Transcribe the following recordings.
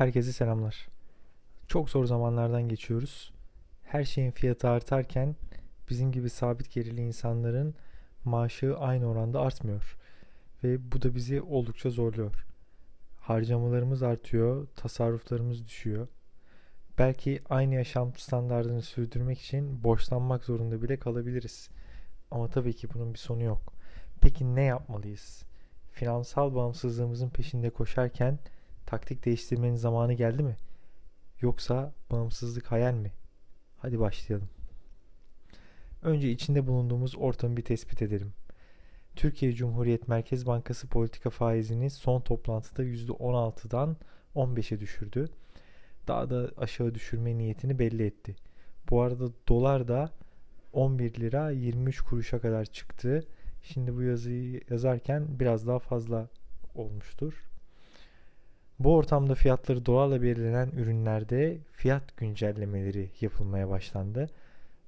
Herkese selamlar. Çok zor zamanlardan geçiyoruz. Her şeyin fiyatı artarken bizim gibi sabit gelirli insanların maaşı aynı oranda artmıyor. Ve bu da bizi oldukça zorluyor. Harcamalarımız artıyor, tasarruflarımız düşüyor. Belki aynı yaşam standartını sürdürmek için borçlanmak zorunda bile kalabiliriz. Ama tabii ki bunun bir sonu yok. Peki ne yapmalıyız? Finansal bağımsızlığımızın peşinde koşarken taktik değiştirmenin zamanı geldi mi? Yoksa bağımsızlık hayal mi? Hadi başlayalım. Önce içinde bulunduğumuz ortamı bir tespit edelim. Türkiye Cumhuriyet Merkez Bankası politika faizini son toplantıda %16'dan 15'e düşürdü. Daha da aşağı düşürme niyetini belli etti. Bu arada dolar da 11 lira 23 kuruşa kadar çıktı. Şimdi bu yazıyı yazarken biraz daha fazla olmuştur. Bu ortamda fiyatları dolarla belirlenen ürünlerde fiyat güncellemeleri yapılmaya başlandı.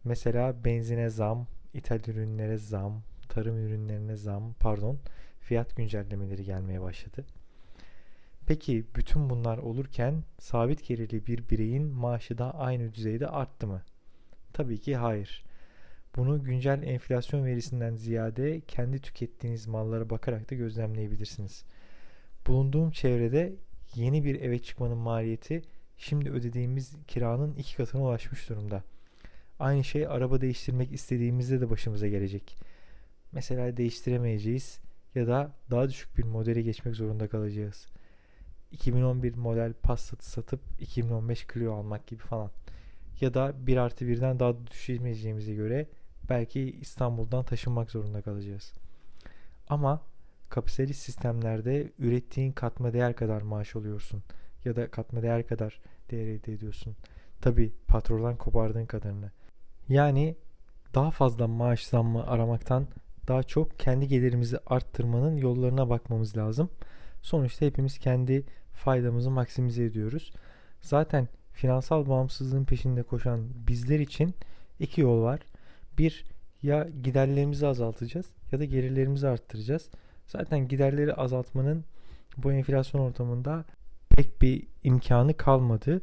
Mesela benzine zam, ithal ürünlere zam, tarım ürünlerine zam, pardon, fiyat güncellemeleri gelmeye başladı. Peki bütün bunlar olurken sabit gelirli bir bireyin maaşı da aynı düzeyde arttı mı? Tabii ki hayır. Bunu güncel enflasyon verisinden ziyade kendi tükettiğiniz mallara bakarak da gözlemleyebilirsiniz. Bulunduğum çevrede yeni bir eve çıkmanın maliyeti şimdi ödediğimiz kiranın iki katına ulaşmış durumda. Aynı şey araba değiştirmek istediğimizde de başımıza gelecek. Mesela değiştiremeyeceğiz ya da daha düşük bir modele geçmek zorunda kalacağız. 2011 model Passat'ı satıp 2015 Clio almak gibi falan. Ya da 1 artı 1'den daha düşürmeyeceğimize göre belki İstanbul'dan taşınmak zorunda kalacağız. Ama kapitalist sistemlerde ürettiğin katma değer kadar maaş alıyorsun ya da katma değer kadar değer elde ediyorsun. Tabi patrondan kopardığın kadarını. Yani daha fazla maaş zammı aramaktan daha çok kendi gelirimizi arttırmanın yollarına bakmamız lazım. Sonuçta hepimiz kendi faydamızı maksimize ediyoruz. Zaten finansal bağımsızlığın peşinde koşan bizler için iki yol var. Bir ya giderlerimizi azaltacağız ya da gelirlerimizi arttıracağız. Zaten giderleri azaltmanın bu enflasyon ortamında pek bir imkanı kalmadı.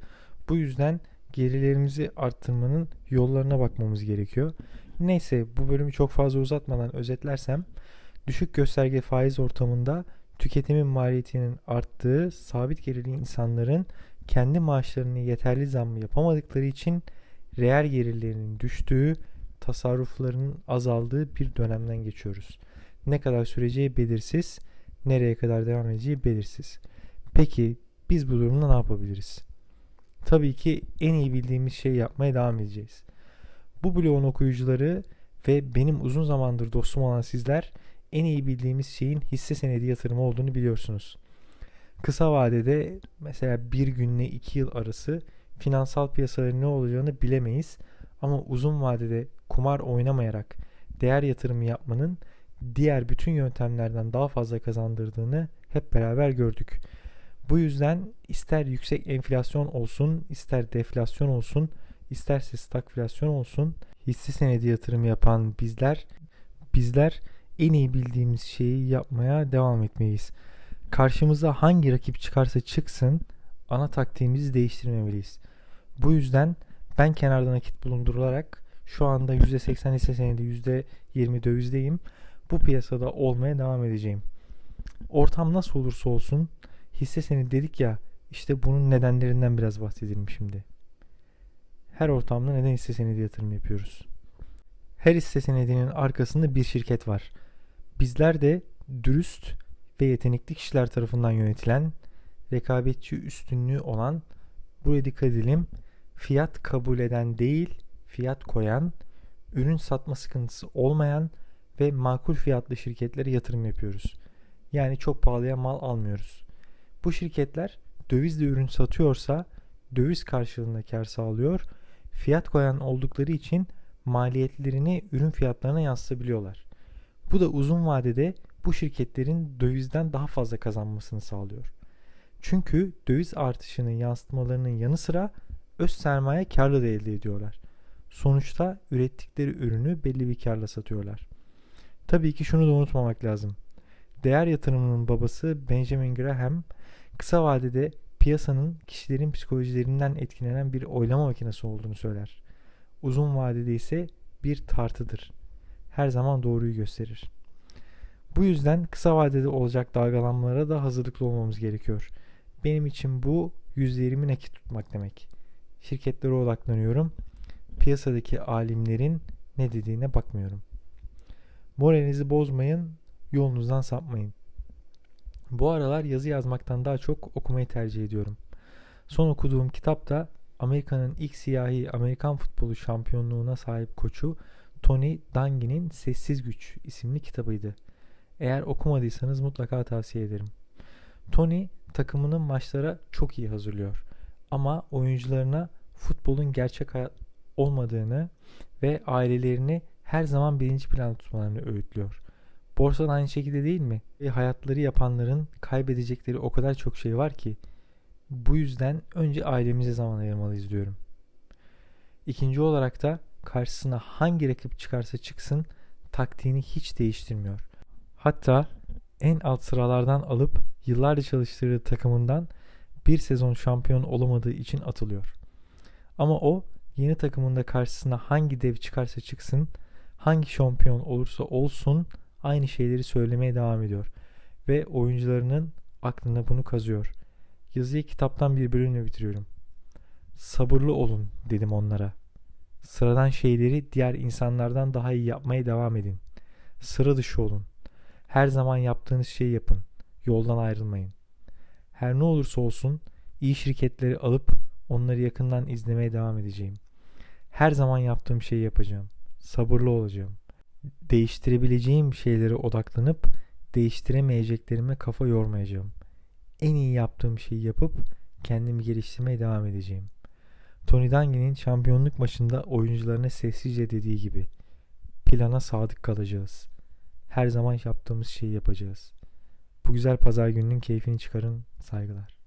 Bu yüzden gelirlerimizi arttırmanın yollarına bakmamız gerekiyor. Neyse bu bölümü çok fazla uzatmadan özetlersem düşük gösterge faiz ortamında tüketimin maliyetinin arttığı sabit gelirli insanların kendi maaşlarını yeterli zam yapamadıkları için reel gelirlerinin düştüğü, tasarruflarının azaldığı bir dönemden geçiyoruz. Ne kadar süreceği belirsiz, nereye kadar devam edeceği belirsiz. Peki biz bu durumda ne yapabiliriz? Tabii ki en iyi bildiğimiz şeyi yapmaya devam edeceğiz. Bu blogun okuyucuları ve benim uzun zamandır dostum olan sizler en iyi bildiğimiz şeyin hisse senedi yatırımı olduğunu biliyorsunuz. Kısa vadede mesela bir günle iki yıl arası finansal piyasaların ne olacağını bilemeyiz. Ama uzun vadede kumar oynamayarak değer yatırımı yapmanın diğer bütün yöntemlerden daha fazla kazandırdığını hep beraber gördük. Bu yüzden ister yüksek enflasyon olsun, ister deflasyon olsun, isterse stagflasyon olsun hisse senedi yatırım yapan bizler bizler en iyi bildiğimiz şeyi yapmaya devam etmeliyiz. Karşımıza hangi rakip çıkarsa çıksın ana taktiğimizi değiştirmemeliyiz. Bu yüzden ben kenarda nakit bulundurularak şu anda %80 hisse senedi %20 dövizdeyim. Bu piyasada olmaya devam edeceğim. Ortam nasıl olursa olsun hisse senedi dedik ya işte bunun nedenlerinden biraz bahsedelim şimdi. Her ortamda neden hisse senedi yatırım yapıyoruz? Her hisse senedinin arkasında bir şirket var. Bizler de dürüst ve yetenekli kişiler tarafından yönetilen, rekabetçi üstünlüğü olan, buraya dikkat edelim, fiyat kabul eden değil, fiyat koyan, ürün satma sıkıntısı olmayan ve makul fiyatlı şirketlere yatırım yapıyoruz. Yani çok pahalıya mal almıyoruz. Bu şirketler dövizle ürün satıyorsa döviz karşılığında kar sağlıyor. Fiyat koyan oldukları için maliyetlerini ürün fiyatlarına yansıtabiliyorlar. Bu da uzun vadede bu şirketlerin dövizden daha fazla kazanmasını sağlıyor. Çünkü döviz artışının yansıtmalarının yanı sıra öz sermaye karlı da elde ediyorlar. Sonuçta ürettikleri ürünü belli bir karla satıyorlar. Tabii ki şunu da unutmamak lazım. Değer yatırımının babası Benjamin Graham kısa vadede piyasanın kişilerin psikolojilerinden etkilenen bir oylama makinesi olduğunu söyler. Uzun vadede ise bir tartıdır. Her zaman doğruyu gösterir. Bu yüzden kısa vadede olacak dalgalanmalara da hazırlıklı olmamız gerekiyor. Benim için bu yüzlerimi nakit tutmak demek. Şirketlere odaklanıyorum. Piyasadaki alimlerin ne dediğine bakmıyorum. Moralinizi bozmayın, yolunuzdan sapmayın. Bu aralar yazı yazmaktan daha çok okumayı tercih ediyorum. Son okuduğum kitap da Amerika'nın ilk siyahi Amerikan futbolu şampiyonluğuna sahip koçu Tony Dungy'nin Sessiz Güç isimli kitabıydı. Eğer okumadıysanız mutlaka tavsiye ederim. Tony takımının maçlara çok iyi hazırlıyor. Ama oyuncularına futbolun gerçek hayat olmadığını ve ailelerini her zaman birinci plan tutmalarını öğütlüyor. Borsa da aynı şekilde değil mi? Ve hayatları yapanların kaybedecekleri o kadar çok şey var ki bu yüzden önce ailemize zaman ayırmalıyız diyorum. İkinci olarak da karşısına hangi rakip çıkarsa çıksın taktiğini hiç değiştirmiyor. Hatta en alt sıralardan alıp yıllarca çalıştırdığı takımından bir sezon şampiyon olamadığı için atılıyor. Ama o yeni takımında karşısına hangi dev çıkarsa çıksın, hangi şampiyon olursa olsun aynı şeyleri söylemeye devam ediyor ve oyuncularının aklına bunu kazıyor. Yazıyı kitaptan bir bölümle bitiriyorum. Sabırlı olun dedim onlara. Sıradan şeyleri diğer insanlardan daha iyi yapmaya devam edin. Sıra dışı olun. Her zaman yaptığınız şeyi yapın. Yoldan ayrılmayın. Her ne olursa olsun iyi şirketleri alıp onları yakından izlemeye devam edeceğim. Her zaman yaptığım şeyi yapacağım. Sabırlı olacağım. Değiştirebileceğim şeylere odaklanıp değiştiremeyeceklerime kafa yormayacağım. En iyi yaptığım şeyi yapıp kendimi geliştirmeye devam edeceğim. Tony Dungy'nin şampiyonluk maçında oyuncularına sessizce dediği gibi plana sadık kalacağız. Her zaman yaptığımız şeyi yapacağız. Bu güzel pazar gününün keyfini çıkarın. Saygılar.